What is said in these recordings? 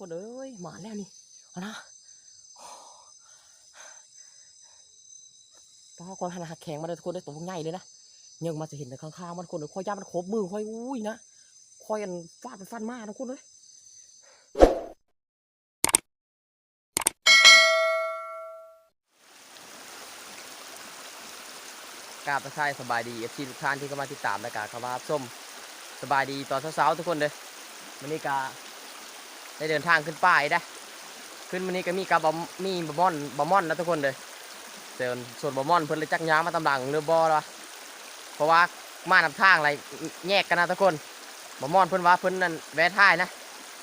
คนเอ้ยหมาแล้วนี่เอานะป้าคอยหันหักแข็งมาเลยทุกคนได้ตัวใหญ่เลยนะยังมาจะเห็นแต่ข้างๆมันคนเลยคอยย่ามันครบมือคอยอุ้ยนะคอยอันฟาดไปฟันมาทุกคนเลยกาบทักทายสบายดีเอฟซีทุกท่านที่เข้ามาติดตามรายการคำว่าส้มสบายดีตอนเช้าๆทุกคนเลยวันนี้ก็ ได้เดินทางขึ้นป้ายได้ ขึ้นวันนี้ก็มีกับบอมีบอมอนบอมอนนะทุกคนเลยส่วนส่วนบอมอนเพิ่นเลยจักย้างมาตำหลังเรือบอแล้ววะเพราะว่ามานํทางอะไรแยกกันนะทุกคนบอมอนเพิ่นว่าเพิ่นนั่นแวะท้ายนะ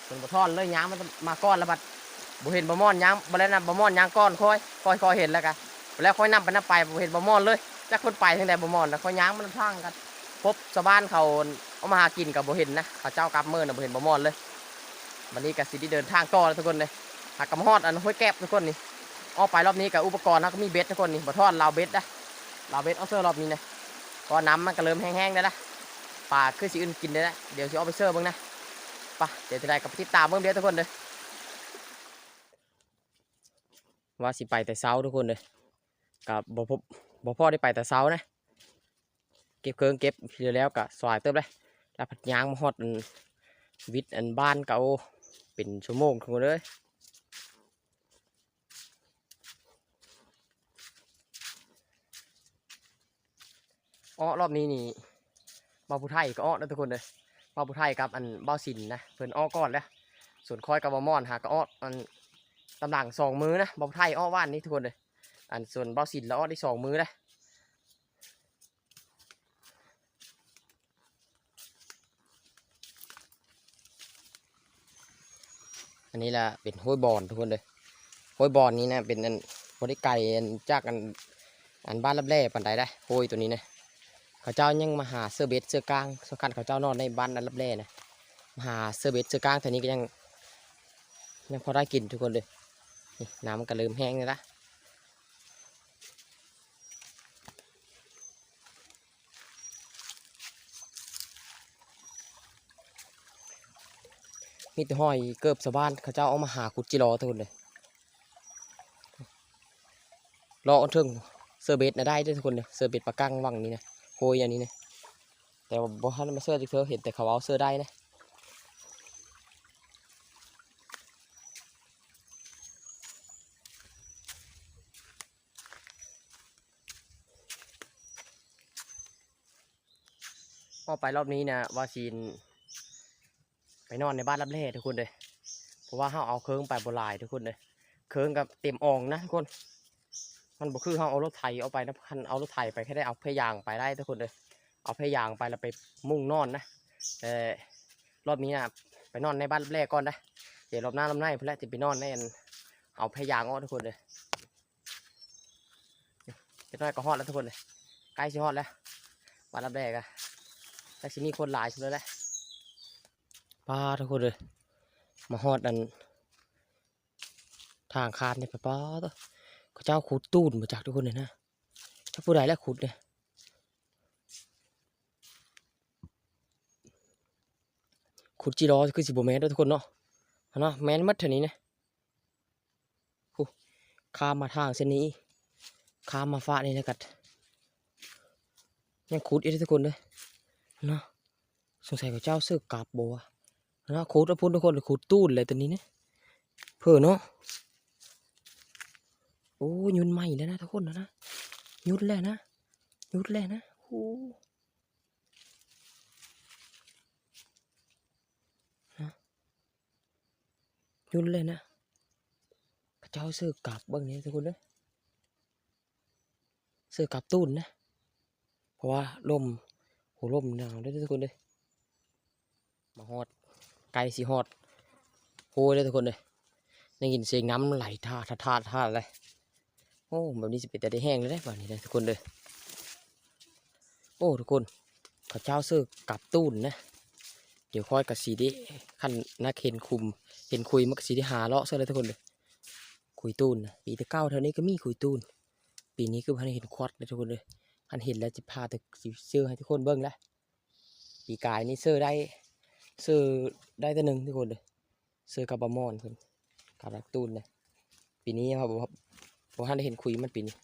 เพิ่นบ่ทอนเลยย้างมามาก้อนล้วบัดบ่เห็นบอมอนย้างบ่แล้วนะบอมอนย้างก้อนค่อยค่อยค่อยเห็นแล้วกันแล้วค่อยนํไปนํไปบ่เห็นบอมอนเลยจักคนไปทางใดบอมอนแล้วค่อยย้างมานํทางกัน พบชาวบ้านเขาเอามาหากินกับบ่เห็นนะเขาเจ้ากลับเมื่อน่ะบ่เห็นบอมอนเลย วันนี้ก็สิได้เดินทางต่อแล้วทุกคนเลยหากกำฮอดอันห้วยแก็บทุกคนนี่ออกไปรอบนี้กับอุปกรณ์นะก็มีเบ็ดทุกคนนี่บ่ทอดลาวเบ็ดนะลาวเบ็ดเอาเซอร์รอบนี้นะก็น้ำมันก็เริ่มแห้งๆได้ละปลาคือสิอื่นกินได้ละเดี๋ยวสิเอาไปเซอร์บ้างนะไปะเดี๋ยวจะได้กับติดตามเบิ่งเดียวทุกคนเลยว่าสิไปแต่เช้าทุกคนเลยกับบ่พบบ่พ่อได้ไปแต่เช้านะ เก็บเครื่องเก็บเดี๋ยแล้วก็สวายเติมเลยแล้วผัดยางมาฮอดวิทย์อันบ้านเก่า เป็นชั่วโมงทุกคนเลยอ้อรอบนี้นี่บาวผู้ไทยก็อ้อนะทุกคนเลยบาวผู้ไทยกับอันบาวสินนะเพิ่นอ้อก่อนแล้วส่วนคอยกับบาวมอนหาก็อ้ออันตำหลังสองมือนะบาวผู้ไทยอ้อว่านนี้ทุกคนเลยอันส่วนบาวสินแล้วอ้อได้สองมือนะ นนี้ละเป็นห้วยบอนทุกคนเลยห้วยบอนนี้นะเป็นอันบริไก่อันจากอันอันบ้านรับแร่ปันใดได้ห้วยตัวนี้นะเขาเจ้ายังมาหาเสื้อเบสเสื้อกลางสำคัญเขาเจ้านอนในบ้านนั้นรับแร่นะมาหาเสื้อเบสเสื้อกลางแต่นี้ก็ยังยังพอได้กินทุกคนเลยนี่น้ำมันก็เริ่มแห้งแล้วนะ มีแต่ห้อยเกิบสะบ้านเขาเจ้าเอามาหาขุดจิรอทุกคนเลยรอเอาเทิงเสื้อเบสนะได้ด้วยทุกคนเลยเสื้อเบสปลากั้งวังนี้นะโอยอันนี้นะแต่ว่าบ่ทันมาเสื้อที่เธอเห็นแต่เขาเอาเสื้อได้นะพอไปรอบนี้นะวาซีน ไปนอนในบ้านรับแร่ทุกคนเลยเพราะว่าเขาเอาเครื่องไปบหลายทุกคนเลยเครื่องกับเต็มอ่องนะทุกคน มันบ่คือเขาเอารถไถเอาไปนะคันเอารถไถไปแค่ได้เอาเพยางไปได้ทุกคนเลยเอาเพยางไปแล้วไปมุ่งนอนนะแต่รอบนี้นะไปนอนในบ้านแรกก่อนนะเดี๋ยวรอบหน้ารอบหน้าเพื่อนจะไปนอนในอันเอาเพยางออทุกคนเลยเดี๋ยวน้อยก็ฮอดแล้วทุกคนเลยใกล้จะฮอดแล้วบ้านรับแรกอะแต่ที่นี่คนหลายสุดเลยแหละ ป้าทุกคนเลยมาฮอดอัน ทางคานเนี่ยป้าป้าตัวเขาเจ้าขุดตูนมาจากทุกคนเลยนะถ้าผู้ใดแล้วขุดเนี่ยขุดจีรอคือสิบแมนเด้อทุกคนเนาะเนาะแมนมัดเท่านี้นะฮู้ข้ามมาทางเส้นนี้ข้ามมาฟ้านี่นะกัดยังขุดอีกทุกคนเลยเนาะสงสัยเขาเจ้าเสื้อกาบบัว นะขุดแล้วพุ่นทุกคนขุดตู้นเลยตัวนี้เนะเพื่อเนาะโอ้ยุนใหม่แล้วนะทุกคนนะนะยุดแล้วนะยุดแล้วนะโอ้ยุ่นเลยนะพระเจ้าเสื้อกลับบ้างนี้ทุกคนเลยเสื้อกลับตูนนะ เพราะว่าลมโหลมหนาวด้วยทุกคนเลยมาฮอด กลสีฮอดโอ้ยเลยทุกคนเลยได้ยินเสียงน้ำไหลท่าท่าท่าท่าเลยโอ้แบบนี้จะเป็นแต่ได้แห้งเลยได้แบบนี้เลยทุกคนเลยโอ้ทุกคนพระเจ้าเสื้อกลับตูนนะ เดี๋ยวค่อยกับสีดิขั้นนักเห็นคุม เห็นคุยมักสีที่หาเลาะเสื้อเลยทุกคนเลยคุยตูนนะปีที่เก้าเท่านี้ก็มีคุยตูนปีนี้คือพันเห็นควัดเลยทุกคนเลยพันเห็นแล้วจะพาตึกสีเสื้อให้ทุกคนเบิ้งแล้วปีกายนี่เสื้อได้ เสื้อได้แตัวหนึ่งทุกคนเลยเสื้อกับบะมอนเพิ่นกับรักตูนเลยปีนี้ครับผมผมท่านได้เห็นคุยมันปีนี้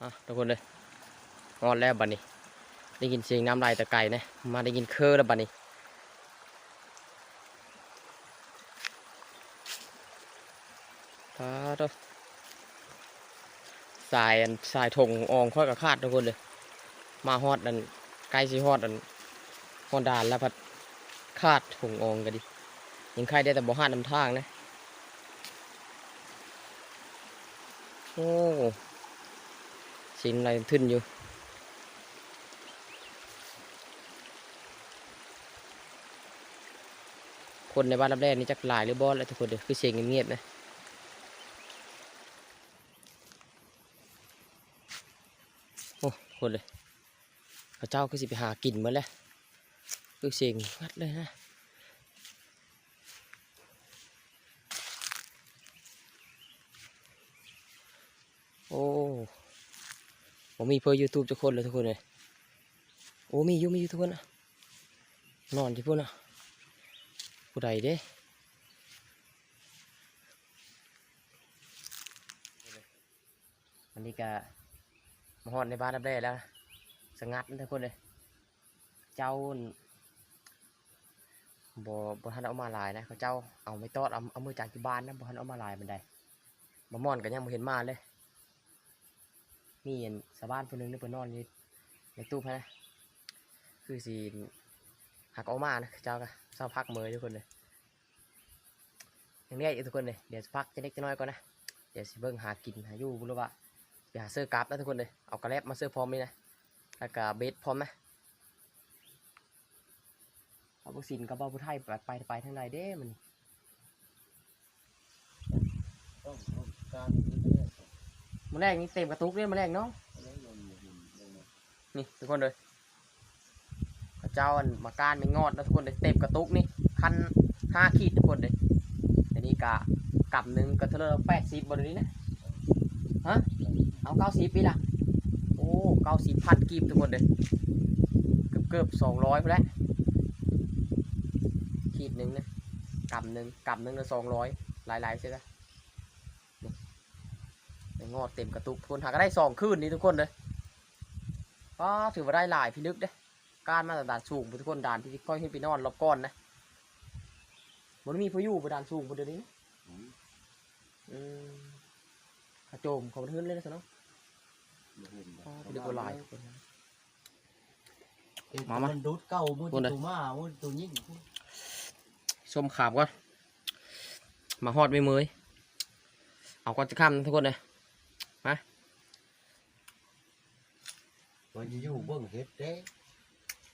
อะทุกคนเลยงอนแล้วบัดนี้ ได้ยินเสียงน้ำลายตะไก่นะมาได้ยินเคอแล้วบัดนี้พาดเอาสายสายถงอองค่อยกับคาดทุกคนเลย มาฮอดอันใกล้สิฮอดอัน ฮอดานแล้วพัดคาดถงองกันดิยังใครได้แต่บ่ห้าดนำทางนะ โอ้สินอะไรทึนอยู่คนในบ้านรับแรกนี่จักหลายหรือบอสแล้วทุกคนเดี๋ยวคือเสียงเงียบๆนะโอ้คนเลยพระเจ้าคือสิไปหากินมาแล้ว คือเสียงงัดเลยนะโอ้ผมมีเพื่อยูทูบทุกคนเลยทุกคนเลยโอ้มีอยูมีอยูทุกคนนะนอนที่พุ่นอะผู้ใดเด้อันนี้ก็มาฮอดในบ้านรับได้แล้ว สงัดทุกคนเลย เจ้า บ่บ่ทันเอามาลายนะเขาเจ้าเอาไม่ตอดเอาเอามือจากที่บ้านนะบ่ทันเอามาลายมันได้มามอนก็ยังบ่เห็นมาเลยมีอันสาวบ้านคนนึงนี่เพิ่นนอนอยู่ในตู้พะนะคือสิหักเออกมานะเจ้าก็เจ้าพักมือทุกคนเลยอย่างนี้อยู่ทุกคนเลยเดี๋ยวพักจะเล็กจะน้อยก่อนนะเดี๋ยวสิเบิ่งหากินหาอยู่บุรุษว่าไปหาเสื้อกราฟนะทุกคนเลยเอากระแลบมาเสื้อพร้อมนี่นะแล้วก็เบสพร้อมนะ เอาบุสินกับเอาบุไทยไปไปไปทางใดเด้มันต้องต้องการที่จะได้มาแรกนี่เต็มกระตุกเลยมาแรกเนาะอะไรลงมาลงลงมานี่ทุกคนเลยพระเจ้าอันมากานไม่งอดนะทุกคนเลยเต็มกระตุกนี่คันห้าขีดทุกคนเลยอันนี้กะกำหนึ่งก็เท่าไหร่แปดสิบบนนี้นะฮะเอาเก้าสิบปีละโอ้เก้าสิบพันกีบทุกคนเลยเกือบเกือบสองร้อยไปแล้ว ขีดหนึ่งนะกำหนึ่งกำหนึ่งละสองร้อยหลายๆใช่ไหมนี่ไม่งอดเต็มกระตุกทุกคนหาก็ได้สองคืนนี้ทุกคนเลยก็ถือว่าได้หลายพิลึกเด้การมาตรฐานสูงทุกคนด่านที่ค่อยขึ้นไปนอนรอบก้อนนะมันมีพายุไปด่านสูงบนเดี๋ยวนี้นะอืมอืมกระโจมเขาบันทึกเลยนะสนองบ่เห็นอ๋อพิลึกกว่าหลายเอ็ดมามานดูดเก่ามุดพูดเลยตัวมามุดตัวยิ่ง ส้มขามก่อนมาฮอดไม่เมยเอาก่อนจะข้ามนะทุกคนเลยมันจะอยู่เบื้องเฮ็ดเด้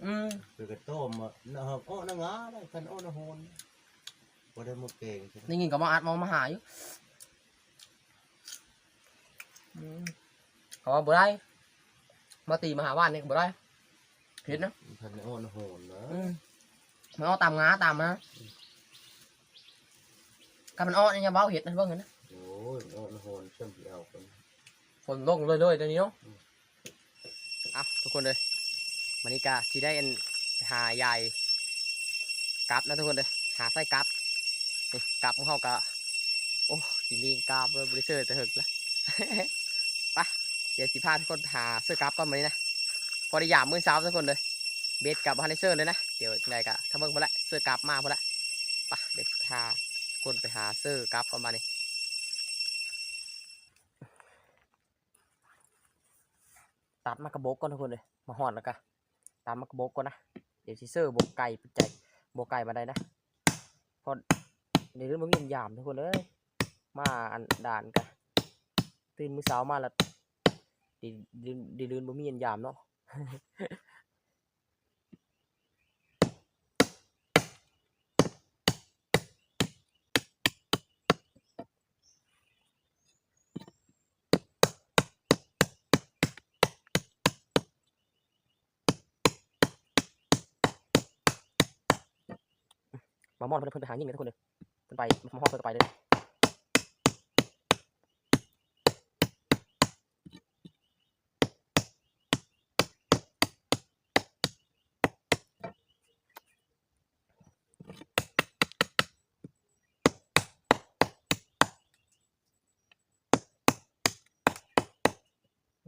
อืมไปกระต้มอะนะฮะอ้อนางาได้คันอ้อนางโฮนบ่ได้หมดเก่งใช่ไหมนี่ยินกับมาอัดมองมาหาอยู่อืมเขาว่าบ่ได้มาตีมาหาว่านนี่ก็บ่ได้เห็นนะคันอ้อนางโฮนนะอืมมันเอาตามงาตามมา กับมันอ้อนี่ยังเบาเห็ดนะเบิ่งเห็นนะโอ้ยอ้อนางโฮนช่ำที่เอากันฝนลงเลยเลยๆตอนนี้เนาะอะทุกคนเลยมันนี่กะสีได้อันไปหาใหญ่กลับนะทุกคนเลยหาไส้กลับนี่กลับของเขากะโอ้สีมีกลับเลยบริเซอร์จะหึกแล้ว ไปเดี๋ยวสิพาทุกคนหาเสื้อกลับก่อนมานี้นะพอได้ยามมื้อเช้าทุกคนเลยเบสกับฮันเนเซอร์เลยนะเดี๋ยวไงกะถ้าเบิ่งพอละเสื้อกลับมาพอละไปเดี๋ยวพาทุก คนไปหาเสื้อกลับก่อนมานี่ตัดมากระบกก่อนทุกคนเลยมาหอดแล้วกันตัดมากระบกก่อนนะเดี๋ยวซิเซอร์บกไก่ปัจจัยบกไก่มาได้นะเพอในเรื่องมันมีอันยามทุกคนเลยมาอันด่านกันตื่นมือเช้ามาแล้วดีดีดีลืนบ่มีอันยามเนาะ มอนเพื่อนไปหายิ่งเลยทุกคนเลยเพื่อนไปมัห้องเพื่อนไปเลย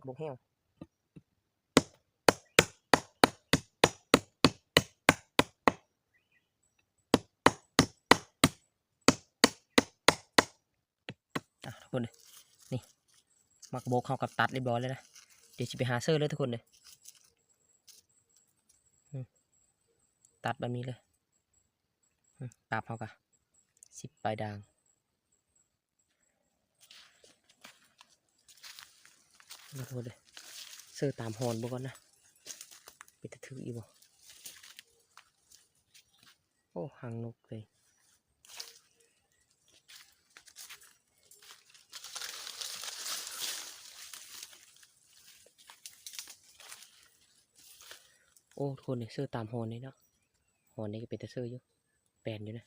บุกเหี้ย มักโบกเข้ากับตัดเรียบร้อยเลยนะ เดี๋ยวจะไปหาเซอร์เลยทุกคนเลยตัดแบบนี้เลยอืมปาบเขากะสิบปลายด่างขอโทษเลยเซอร์ตามฮอนบ่ก่อนนะไปตะถืออีบ่โอ้หางนกเลย โอ้ทุกคนเนี่ยเสื้อตามหอนนี่เนาะหอนนี่ก็เป็นแต่เสื้ออยู่แปลนอยู่นะ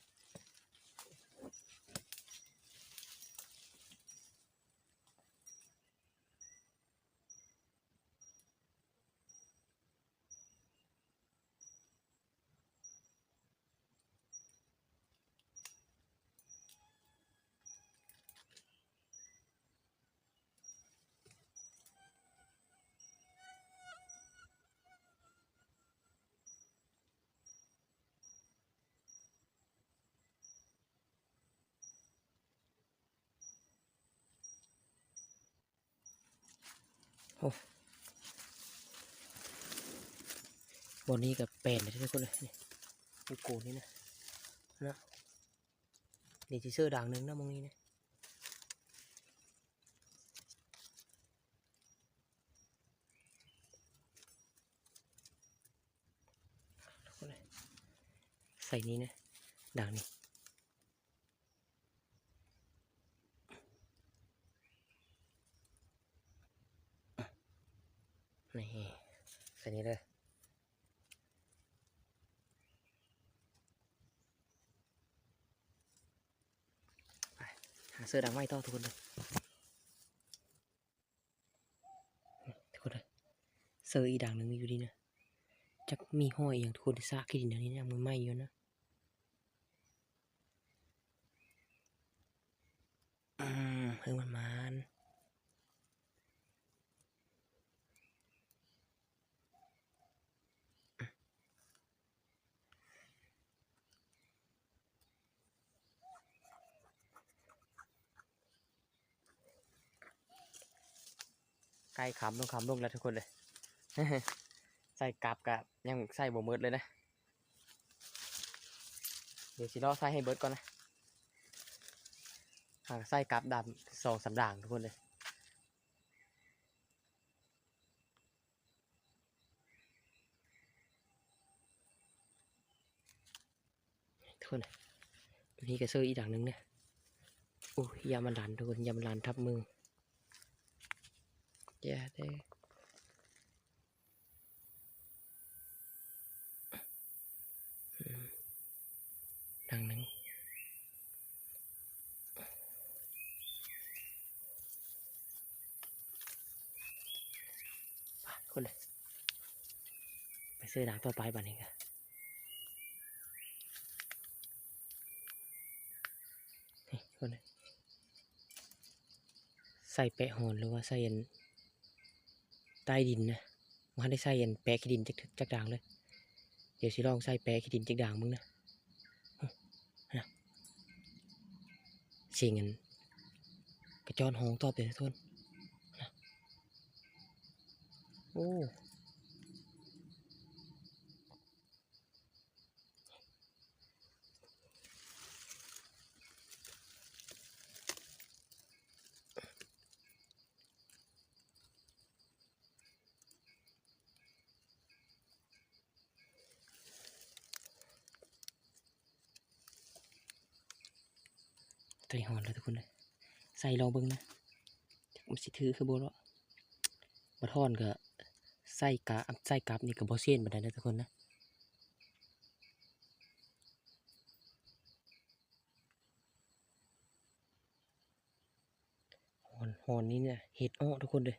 บนนี้กับแปลนเลยทุกคนเลยนี่ดูโกนนี่นะนะนี่ที่เสื้อด่างหนึ่งนะมองนี้นะใส่นี้นะด่างนี้ แค่นี้เลยไปหาเสื้อดังไว้ต่อทุกคนเลยทุกคนเลยเสื้ออีด่างหนึ่งมีอยู่ดีนะจักมีห้อยอย่างทุกคนจะซากขี้ดินอันนี้นะมันไหม้อยู่นะอืมเพิ่งมันมันใกล้ ขำลงขำลงแล้วทุกคนเลย ใส่กลับกับยังใส่บ่มืดเลยนะ เดี๋ยวสิรอใส่ให้เบิร์ดก่อนนะหากใส่กลับดำสองสามด่างทุกคนเลยทุกคนเลยอันนี้ก็เสื้ออีกด่างหนึ่งเนี่ยโอ้ยยามันลันทุกคนยามันลันทับมือ ย่เด้อด่งนึงไปคนเลยไปซื้อด่างต่อไปบ้านนี้กันนี่คนนี้ใส่แปะหอนหรือว่าใส่อัน ใต้ดินนะมันได้ใส่ยันแปะขี้ดินจักจักด่างเลย เดี๋ยวสิลองใส่แปะขี้ดินจักด่างมึงนะนะเสียงอันกระจอนหองตอบเดี๋ยวทุกคนนะโอ้ ตัวนี้หอนเลยทุกคนเลยใส่ลองเบิ้งนะจักมันสิถือคือโบล้วบะทอนก็ใส่กะใส่กลับนี่กับบอเซียนบันไดนะทุกคนนะหอนหอนนี้เนี่ยเห็ดอ้อทุกคนเลย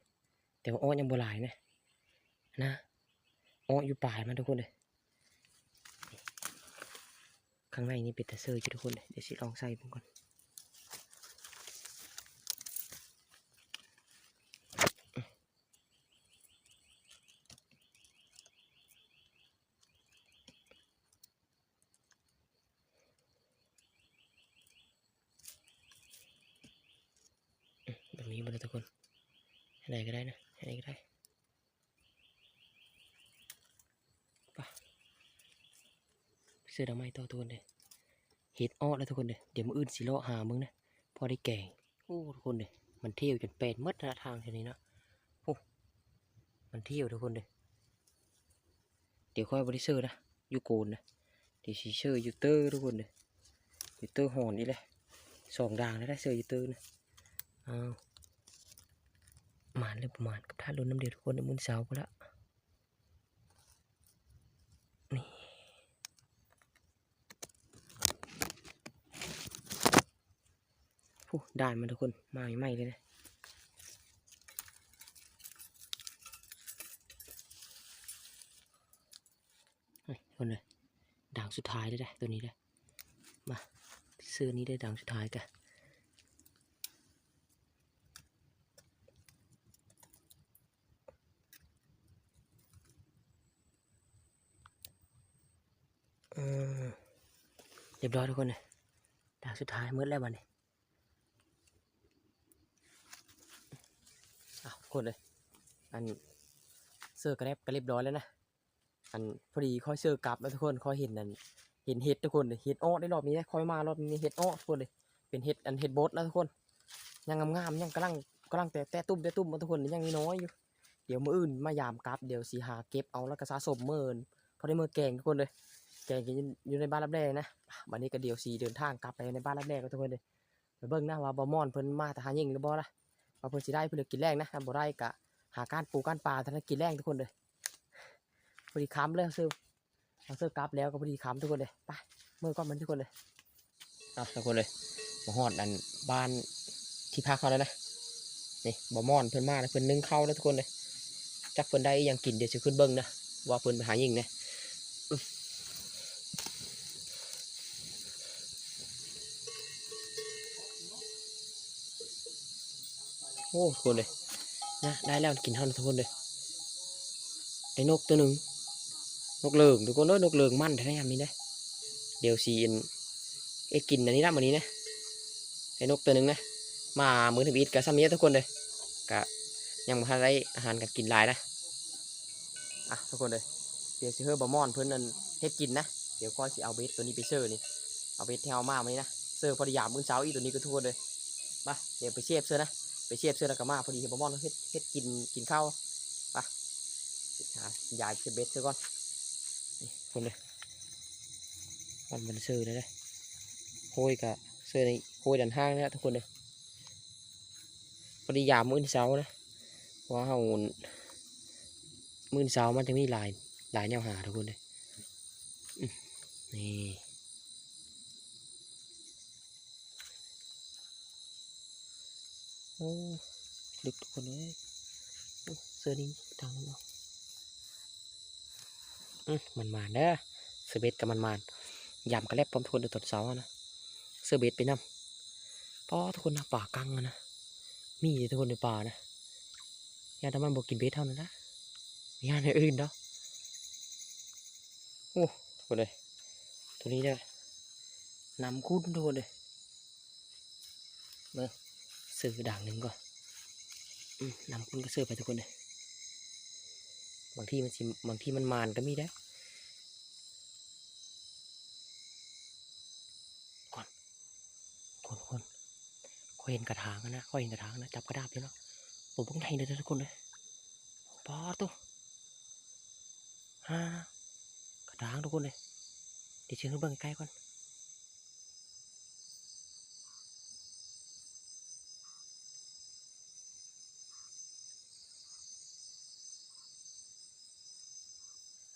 แต่ว่าอ้อยังบ่หลายนะนะอ้ออยู่ปลายมันทุกคนเลยข้างในนี่เป็นตะเซอร์ทุกคนเลยเดี๋ยวสิลองใส่ผมก่อน นี้มาเลย ทุกคนให้ไหนก็ได้นะให้ไหนก็ได้ปเสื้อดอกไม้ต่อทุกคนเลยเห็ดอ้อแล้วทุกคนเลยเดี๋ยวมืออื่นสิเลาะหามึงนะพอได้แกงโอ้ทุกคนเลยมันเที่ยวจนเป็นหมดนะทางแค่นี้นะโอ้มันเที่ยวทุกคนเลยเดี๋ยวค่อยบริเซอร์นะยูโกนนะเดี๋ยวสีเชอร์ยูเตอร์ทุกคนเลยยูเตอร์หอนนี่แหละสองด่างแล้วได้เซอร์ยูเตอร์นะอ้าว หมานเริ่มประมาณกับท่าลุ้นน้ำเดียวทุกคนในมุนเสาไปละนี่ผู้ด่านมาทุกคนมาใหม่ๆเลยนะคนเลยด่างสุดท้ายเลยได้ตัวนี้ได้มาเสื้อนี้ได้ด่างสุดท้ายกัน เรียบร้อยทุกคนเลยดาวสุดท้ายมืดแล้ววันนี้อ้าวทุกคนเลยอันเสื้อกระแนบก็เรียบร้อยแล้วนะ อันพอดีค่อยเสื้อกลับแล้วทุกคนค่อยเห็นนั่นเห็นเห็ดทุกคนเลยเห็ดอ้อได้รอบนี้นะค่อยมารอบนี้เห็ดอ้อทุกคนเลยเป็นเห็ดอันเห็ดบดนะทุกคน ยังงามๆยังกำลังกำลังแต่แต่ตุ้มแต่ตุ้มมาทุกคนยังน้อยอยู่ เดี๋ยวมืออื่นมายามกลับเดี๋ยวสีหาเก็บเอาแล้วก็สะสมเมินพอได้มือแกงทุกคนเลย แกงอยู่ในบ้านรับแรกนะวันนี้ก็เดียวสีเดินทางกลับไปในบ้านรับแรกก็ทุกคนเลยไปเบิ่งนะว่าบอมอนเพิ่นมาแต่หายิงหรือบ่ล่ะว่าเพิ่นสิได้เพิ่นกินแรงนะบ่ได้ก็หาการปลูกการปลาทำกินแรงทุกคนเลยพอดีค้ำแล้วซื้อเอาซื้อกลับแล้วก็พอดีค้ำทุกคนเลยไปเมื่อก่อนมันทุกคนเลยอะทุกคนเลยมาฮอดอันบ้านที่พักเขาแล้วนะนี่บอมอนเพิ่นมาแล้วเพิ่นนึ่งเข้าแล้วทุกคนเลยจักเพิ่นได้อิหยังกินเดี๋ยวสิขึ้นเบิ่งนะว่าเพิ่นไปหายิงเนะ โอ้ทุกคนเลยนะได้แล้วกินเท่านั้นทุกคนเลยได้นกตัวหนึ่งนกเหลืองทุกคนเด้อนกเหลืองมันแท้ๆมีนะเดี๋ยวสีนเอ้กินอันนี้ละวันนี้นะได้นกตัวหนึ่งนะมามือถืออีทกับซ้ำนี้ทุกคนเลยกะยังมาได้อาหารกันกินลายนะอะทุกคนเลยเดี๋ยวสิเฮอร์บะมอนเพิ่นนั่นเฮ็ดกินนะเดี๋ยวก้อยสิเอาเบสตัวนี้ไปเชอร์นี่เอาเบสที่เอามาวันนี้นะเซอร์พอดียามมื้อเช้าอีตัวนี้ก็ทุกคนเลยไปเดี๋ยวไปเชฟเซอร์นะ ไปเชียบเสื้อแล้วก็มาพอดีเห็นบอมอนเฮ็ดเฮ็ดกินกินข้าวไปหายายเชเบสเสื้อก่อนนี่คนเลยมันมันเสื้อเลยนะโค้ยกับเสื้อในโค้ยดันห้างนะทุกคนเลยพอดียามมื้อเช้านะเพราะว่าเฮามื้อเช้ามันจะมีหลายหลายแนวหาทุกคนเลยนี่ โอ้ลึกทุกคนเลยเสื้อนี้ดังเนาอืมมันมาเด้อเสื้อเบสกับมันมานยำกระแลบพร้อมทุกคนเดือดตอนเสาร์นะเสื้อเบสไปนำพอทุกคนนะป่ากังอะนะมีทุกคนในป่านะยาทำมันบอกกินเบสเท่านั้นนะมีงานอย่างอื่นเนาะโอ้ทุกคนเลยตัวนี้เนี่ยนำคุ้นทุกคนเลยเบิ่ งซื้อด่างหนึ่งก่อนนำคุณก็ซื้อไปทุกคนเลยบางที่มันสิบางที่มันมานก็มีได้ก่อนคนคนคอยเห็นกระถางนะคอยเห็นกระถางนะจับกระดาษอยู่เนาะผมพิ่งเห็นเลยทุกคนเลยปอตัวฮ่ากระถางทุกคนเลยเดี๋ยวเชิญขึ้นเบื้องใกล้ก่อน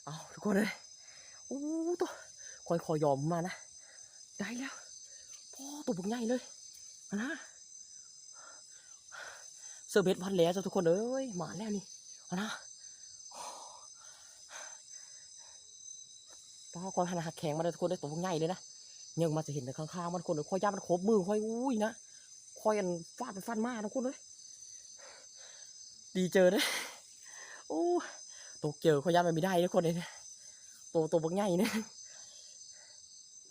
เอาทุก คนเลยโอ้ตัวคอยคอยยอมมานะได้แล้วพ่อตัวบุกใหญ่เลยนะเซอร์เบสพันแล้วจ้ะทุกคนเอ้ยมาแล้วนี่นะป้าคอยหันหักแข็งมาเลยทุกคนเลยตัวบุกใหญ่เลยนะยังมาจะเห็นแต่ข้างๆมันคนเลยคอยย่ามันครบมือคอยอุ้ยนะคอยอันฟาดไปฟันมาทุกคนเลยดีเจอเลยโอ้ตัวเจอเขาย่ามันไม่ได้ทุกคนเลยนะ ตัวตัวบักใหญ่เนี่ย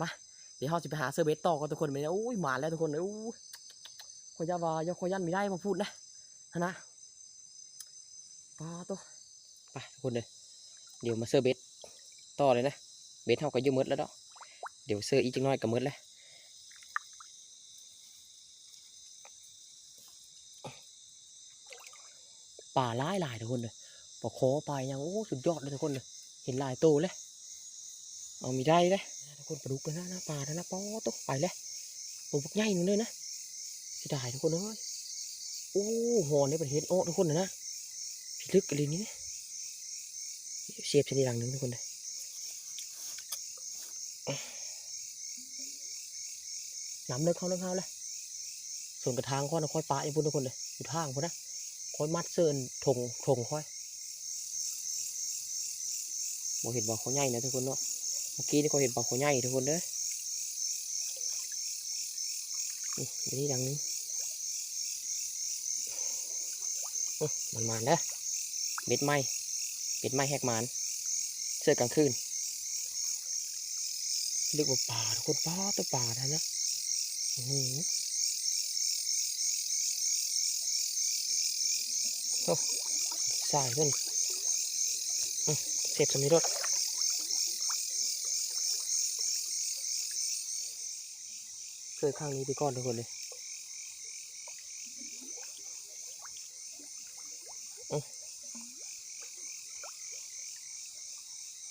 มาเดี๋ยวเราจะไปหาเซอร์เบสต่อกันทุกคนไปนะโอ้ยหมาแล้วทุกคนเลยโอ้ยเขาอยาว่าอย่าคอยยันไม่ได้มาพูดนะนะปลาตัวไปทุกคนเลยเดี๋ยวมาเซอร์เบสต่อเลยนะเบสเท่ากับยุ่มืดแล้วเนาะเดี๋ยวเซอร์อีกจังน้อยกับมืดเลยป่าหลายหลายทุกคนเลยปลาโคปลายังโอ้สุดยอดเลยทุกคนเลยเห็นลายโตเลย เอามีได้เลยทุกคนปลาดุกเลยนะหน้าปลานะนะป๊อตุ๊ไปเลยตัวพวกใหญ่หนึ่งเลยนะเสียดายทุกคนเลยโอ้หอนในประเทศโอ้ทุกคนนะนะพิลึกอะไรนี้เสียบชนิดดังหนึ่งทุกคนเลยน้ำเลิกเข้าเลิกเข้าเลยส่วนกระทางค่อยนะค่อยปลาอย่างพูดทุกคนเลยอยู่ทางพูดนะค่อยมัดเสื้อถงถงค่อยบ่เห็นบ่เขาใหญ่นะทุกคนเนาะ เมื่อกี้นี่ก็เห็นปลาโขใหญ่ทุกคนเด้อนี่เดี๋ยวนี้ดังนึงอื้มันมาเด้อเบ็ดไม้เบ็ดไม้แหกมันเสื้อกลางคืนเรียกว่าป่าทุกคนป่าตัวป่านะนะโอ้โหโอ้สายขึ้นอื้อเสพสมิรถ ช่วยข้างนี้ไปก่อนทุกคนเลยอื้อ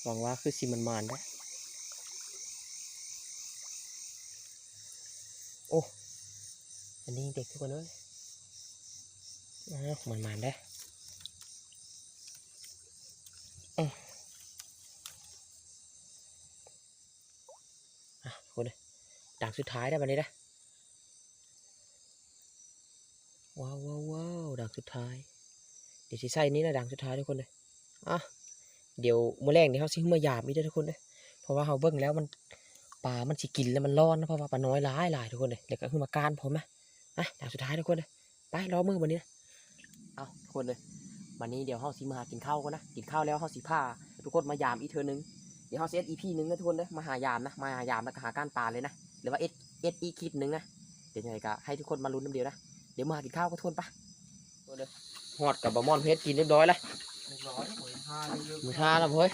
หวังว่าคือสิมันมานได้โอ้ อันนี้เด็กทุกคนเลยอ้าวมันมานได้อื้ออะทุกคนเลย ด่างสุดท้ายได้บันนี้นะว้าวว้าววาวด่างสุดท้าย เดี๋ยวสิใส่นี้นะด่างสุดท้ายทุกคนเลยอะเดี๋ยวมื้อแรกนี่เขาซิเมื่อยามอีเด้อทุกคนเลยเพราะว่าเขาเบิ่งแล้วมันปลา มันสิกินแล้วมันร้อนนะเพราะว่าปลาน้อยร้ายหลายทุกคนเลยเดี๋ยวก็ขึ้นมาการพอมไหมอะด่างสุดท้ายทุกคนเลยไปรอมือวันนี้นะเอาทุกคนเลยวันนี้เดี๋ยวเขาสิมาหากินข้าวกันนะกินข้าวแล้วเขาสิพาทุกคนมายามอีเทอนึงเดี๋ยวเขาเซตอีพีหนึ่งนะทุกคนเลยมาหายามนะมาหายามแล้วก็หาการปลาเลยนะ หรือว่าเอสเอสอีคลิปหนึ่งนะ เดี๋ยวยังไงก็ให้ทุกคนมาลุ้นน้ำเดียวนะ เดี๋ยวมากินข้าวก็ทวนปะหอดกับบะมอนเพชรกินเรียบร้อยแล้วร้อยหมื่นห้าเยอะมือท่าแล้วเฮ้ย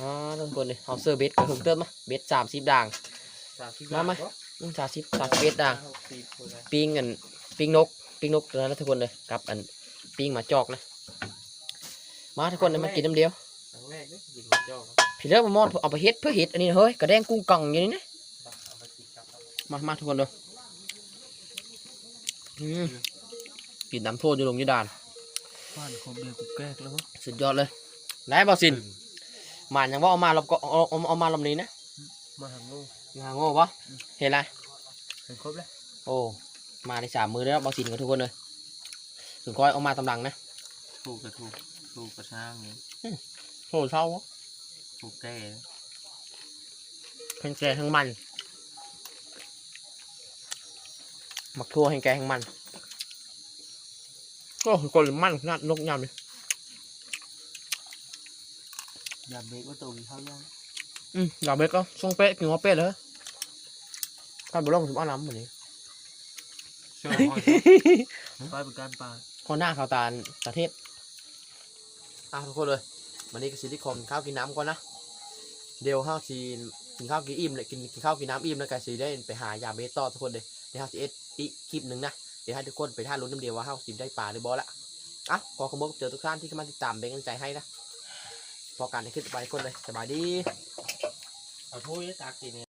อ่าทุกคนเลยเอาเสื้อเบสกับเพิ่มเติมมะเบสสามสิบด่างสามสิบมาไหมอืมสามสิบสามสิบเบสด่างหกสิบคนละปิ้งกันปิ้งนกปิ้งนกตัวนั้นนะทุกคนเลยกับอันปิ้งหมาจอกนะ มาทุกคนเลยมากินน้ำเดียวครั้งแรกเนี่ยกินหัวเจ้าครับพี่เลิกบะมอนเอาไปเฮ็ดเพื่อเฮ็ดอันนี้นะเฮ้ยกระแดงกุ้งกังอย่างนี้นะ มามาทุกคนเลยอืมกินน้ำโทษอยู่ลงอยี่ดานบ้านครบเดือนกูแกล้แล้วมั้งสุดยอดเลยไหนบอสินหมานยังว่าเอามาลำก็เอาเอาเอามาลำนี้นะมาหางูงาโง่ปะเห็นไรเห็นครบแล้วโอ้มาในสามมือแล้วบอสินกับทุกคนเลยส่วนก้อยเอามาตำลังนะถูกกระถูกถูกกระช่างนี้โหเศร้าวะถูกแก่ทั้งแกทั้งมัน หมักทั่วให้แกทั้งมันโอ้คนมันนัดนกยำเลยยามเบรกว่าตัวมีข้าวย่างอืมดาวเบกก็ส่งเป๊ะกินหัวเป๊ะเลยการบุร่องสมอาน้ำเหมือนนี้เชื่อว่าไปเป็นการปลาข้อหน้าข่าวตาลประเทศอะทุกคนเลยวันนี้ก็สิที่คอมข้าวกินน้ำก่อนนะเดี๋ยวข้าวทีกินข้าวกินอิ่มเลยกินกินข้าวกินน้ำอิ่มแล้วก็สิได้ไปหายาเบสต่อทุกคนเลยเดี๋ยวข้าวสิเอ็ด อีกคลิปหนึ่งนะ เดี๋ยวให้ทุกคนไปท่าลุ้นน้ำเดียวว่าข้าสิได้ปลาหรือบอละอะขอขอบคุณเจอทุกท่านที่เข้ามาติดตามเป็นกำลังใจให้นะพอการในคลิปต่อไปทุกคนเลยสบายดีเอาถ้วยตากินเนี่ย